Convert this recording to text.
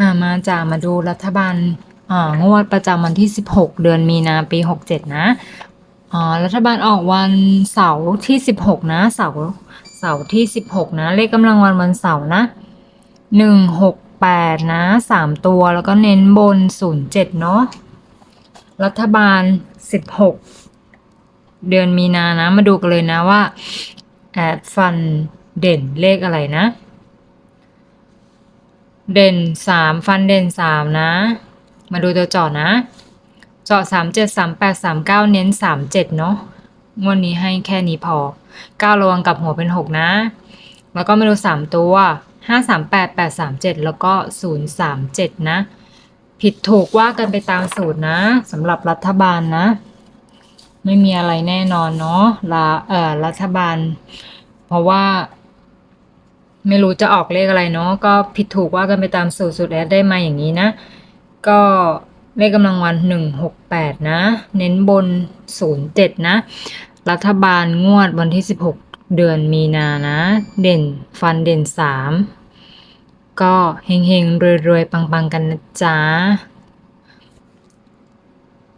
อ่ามาจ้ามาดูรัฐบาลอ่างวดประจำวันที่ 16 เดือนมีนาปี 67 นะอ่ารัฐบาลออกวันเสาร์ที่ 16 นะเสาร์เสาร์ที่ 16 นะ เลขกำลังวันวันเสาร์นะ 168 นะ 3 ตัวแล้วก็เน้นบน 07 เนาะรัฐบาล 16 เดือนมีนานะ มาดูกันเลยนะว่า แอดฟันเด่นเลขอะไรนะ เด่นสามฟันเด่นสามนะ มาดูตัวเจาะนะ เจาะสามเจ็ดสามแปดสามเก้าเน้นสามเจ็ดเนาะงวดนี้ให้แค่นี้พอเก้าระวังกับหัวเป็นหกนะ แล้วก็มาดูสามตัวห้าสามแปดแปดสามเจ็ดแล้วก็ศูนย์สามเจ็ดนะ ผิดถูกว่ากันไปตามสูตรนะสำหรับรัฐบาลนะ ไม่มีอะไรแน่นอนเนาะลาเอ่อรัฐบาล เพราะว่า ไม่รู้จะออกเลขอะไรเนาะก็ผิดถูกว่ากันไปตามสูตรสูตรแอดได้มาอย่างนี้นะ ก็เลขกำลังวันหนึ่งหกแปดนะ เน้นบนศูนย์เจ็ดนะ รัฐบาลงวดวันที่สิบหกเดือนมีนานะ เด่นฟันเด่นสามก็เฮงๆรวยๆ ปังๆ กันนะจ๊ะ